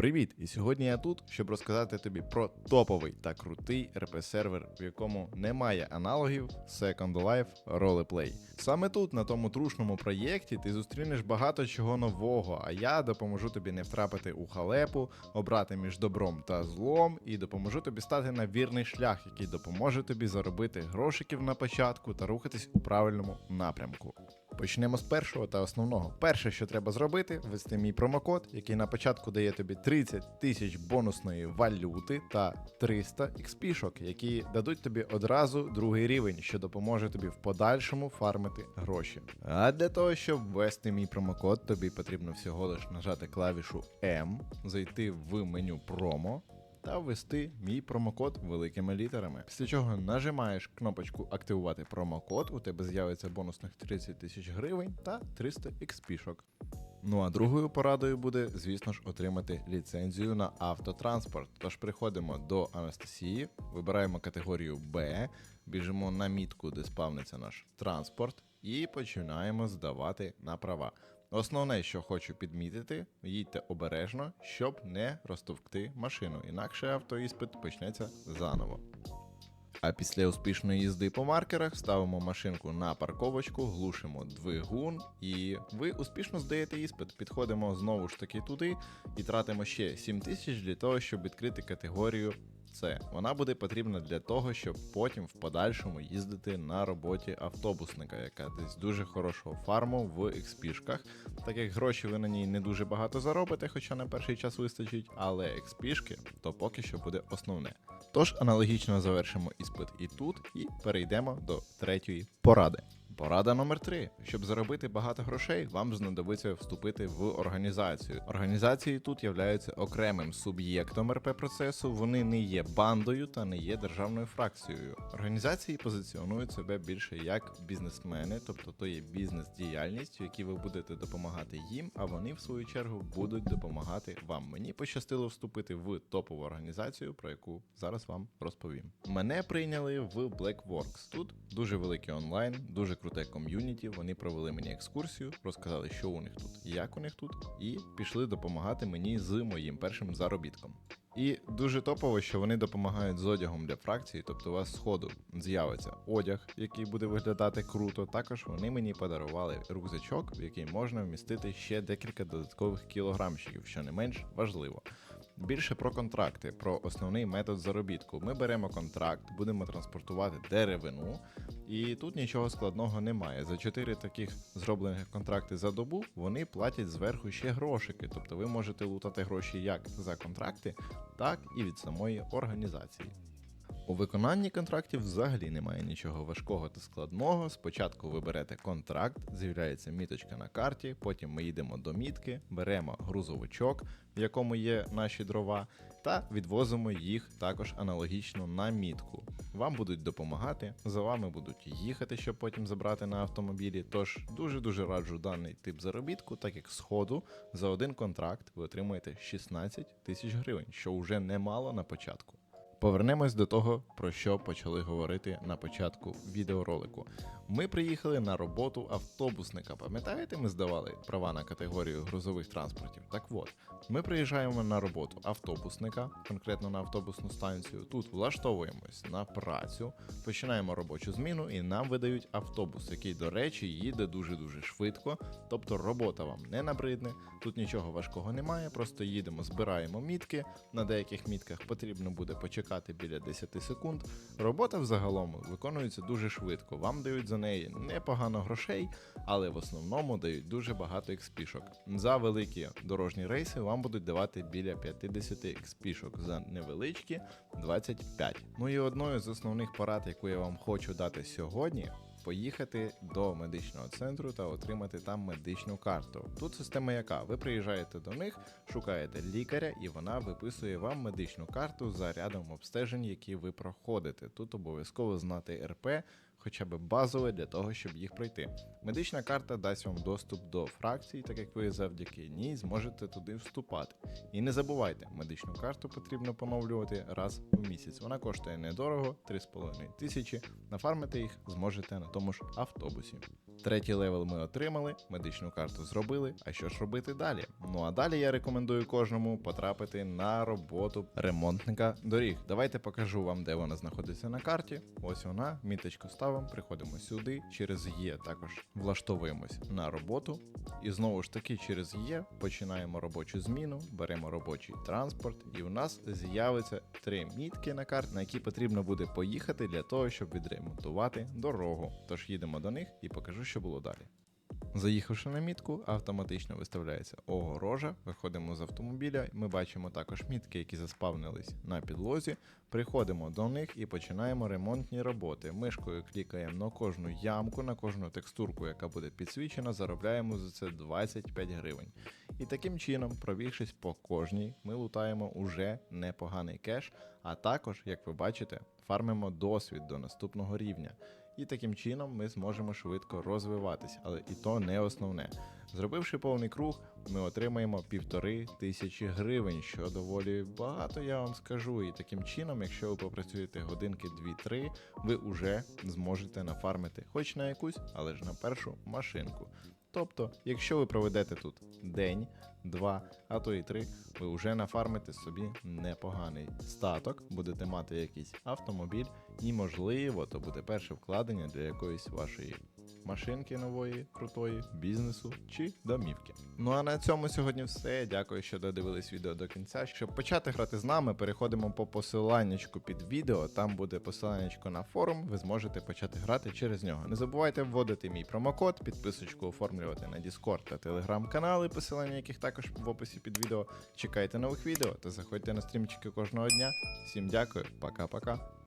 Привіт! І сьогодні я тут, щоб розказати тобі про топовий та крутий РП-сервер, в якому немає аналогів Second Life Roleplay. Саме тут, на тому трушному проєкті, ти зустрінеш багато чого нового, а я допоможу тобі не втрапити у халепу, обрати між добром та злом, і допоможу тобі стати на вірний шлях, який допоможе тобі заробити грошиків на початку та рухатись у правильному напрямку. Почнемо з першого та основного. Перше, що треба зробити, ввести мій промокод, який на початку дає тобі 30 тисяч бонусної валюти та 300 XP-шок, які дадуть тобі одразу другий рівень, що допоможе тобі в подальшому фармити гроші. А для того, щоб ввести мій промокод, тобі потрібно всього лиш нажати клавішу M, зайти в меню промо та ввести мій промокод великими літерами. Після чого нажимаєш кнопочку Активувати промокод, у тебе з'явиться бонусних 30 тисяч гривень та 300 XP-шок. Ну а другою порадою буде, звісно ж, отримати ліцензію на автотранспорт. Тож приходимо до Анастасії, вибираємо категорію Б, біжимо на мітку, де спавниться наш транспорт, і починаємо здавати на права. Основне, що хочу підмітити, їдьте обережно, щоб не розтовкти машину, інакше автоіспит почнеться заново. А після успішної їзди по маркерах ставимо машинку на парковочку, глушимо двигун, і ви успішно здаєте іспит. Підходимо знову ж таки туди і тратимо ще 7 тисяч для того, щоб відкрити категорію С. Вона буде потрібна для того, щоб потім в подальшому їздити на роботі автобусника, яка десь дуже хорошого фарму в експішках. Так як гроші ви на ній не дуже багато заробите, хоча на перший час вистачить, але експішки то поки що буде основне. Тож аналогічно завершимо іспит і тут, і перейдемо до третьої поради. Порада номер 3. Щоб заробити багато грошей, вам знадобиться вступити в організацію. Організації тут являються окремим суб'єктом РП процесу. Вони не є бандою та не є державною фракцією. Організації позиціонують себе більше як бізнесмени, тобто то є бізнес-діяльність, в якій ви будете допомагати їм, а вони в свою чергу будуть допомагати вам. Мені пощастило вступити в топову організацію, про яку зараз вам розповім. Мене прийняли в Blackworks. Тут дуже великий онлайн, дуже круте ком'юніті. Вони провели мені екскурсію, розказали, що у них тут, як у них тут, і пішли допомагати мені з моїм першим заробітком. І дуже топово, що вони допомагають з одягом для фракції, тобто у вас сходу з'явиться одяг, який буде виглядати круто. Також вони мені подарували рюкзачок, в який можна вмістити ще декілька додаткових кілограмчиків, що не менш важливо. Більше про контракти, про основний метод заробітку. Ми беремо контракт, будемо транспортувати деревину, і тут нічого складного немає. За 4 таких зроблених контракти за добу вони платять зверху ще грошики. Тобто ви можете лутати гроші як за контракти, так і від самої організації. У виконанні контрактів взагалі немає нічого важкого та складного. Спочатку ви берете контракт, з'являється міточка на карті, потім ми їдемо до мітки, беремо грузовичок, в якому є наші дрова, та відвозимо їх також аналогічно на мітку. Вам будуть допомагати, за вами будуть їхати, щоб потім забрати на автомобілі. Тож дуже-дуже раджу даний тип заробітку, так як сходу за один контракт ви отримуєте 16 тисяч гривень, що вже немало на початку. Повернемось до того, про що почали говорити на початку відеоролику. Ми приїхали на роботу автобусника. Пам'ятаєте, ми здавали права на категорію грузових транспортів? Так от, ми приїжджаємо на роботу автобусника, конкретно на автобусну станцію. Тут влаштовуємось на працю, починаємо робочу зміну, і нам видають автобус, який, до речі, їде дуже-дуже швидко. Тобто робота вам не набридне, тут нічого важкого немає, просто їдемо, збираємо мітки. На деяких мітках потрібно буде почекати біля 10 секунд. Робота взагалом виконується дуже швидко. Вам дають за неї непогано грошей, але в основному дають дуже багато експішок. За великі дорожні рейси вам будуть давати біля 50 експішок, за невеличкі 25. Ну і одною з основних порад, яку я вам хочу дати сьогодні. Поїхати до медичного центру та отримати там медичну карту. Тут система яка? Ви приїжджаєте до них, шукаєте лікаря, і вона виписує вам медичну карту за рядом обстежень, які ви проходите. Тут обов'язково знати РП, хоча б базове для того, щоб їх пройти. Медична карта дасть вам доступ до фракцій, так як ви завдяки ній зможете туди вступати. І не забувайте, медичну карту потрібно поновлювати раз в місяць. Вона коштує недорого, 3,5 тисячі. Нафармити їх зможете на тому ж автобусі. Третій левел ми отримали, медичну карту зробили. А що ж робити далі? Ну а далі я рекомендую кожному потрапити на роботу ремонтника доріг. Давайте покажу вам, де вона знаходиться на карті. Ось вона, міточку ставимо, приходимо сюди. Через Є також влаштовуємось на роботу. І знову ж таки, через Є починаємо робочу зміну, беремо робочий транспорт, і у нас з'явиться три мітки на карті, на які потрібно буде поїхати для того, щоб відремонтувати дорогу. Тож їдемо до них і покажу, що було далі. Заїхавши на мітку, автоматично виставляється огорожа. Виходимо з автомобіля. Ми бачимо також мітки, які заспавнились на підлозі. Приходимо до них і починаємо ремонтні роботи. Мишкою клікаємо на кожну ямку, на кожну текстурку, яка буде підсвічена, заробляємо за це 25 гривень. І таким чином, пробігшись по кожній, ми лутаємо уже непоганий кеш, а також, як ви бачите, фармимо досвід до наступного рівня. І таким чином ми зможемо швидко розвиватись, але і то не основне. Зробивши повний круг, ми отримаємо півтори тисячі гривень, що доволі багато, я вам скажу. І таким чином, якщо ви попрацюєте годинки 2-3, ви вже зможете нафармити хоч на якусь, але ж на першу машинку. Тобто, якщо ви проведете тут день, два, а то і три, ви вже нафармите собі непоганий статок, будете мати якийсь автомобіль, і можливо, то буде перше вкладення для якоїсь вашої машинки нової, крутої, бізнесу чи домівки. Ну а на цьому сьогодні все. Дякую, що додивились відео до кінця. Щоб почати грати з нами, переходимо по посиланнячку під відео. Там буде посиланнячко на форум. Ви зможете почати грати через нього. Не забувайте вводити мій промокод, підписочку оформлювати на Discord та Telegram канали, посилання яких також в описі під відео. Чекайте нових відео та заходьте на стрімчики кожного дня. Всім дякую, пока-пока.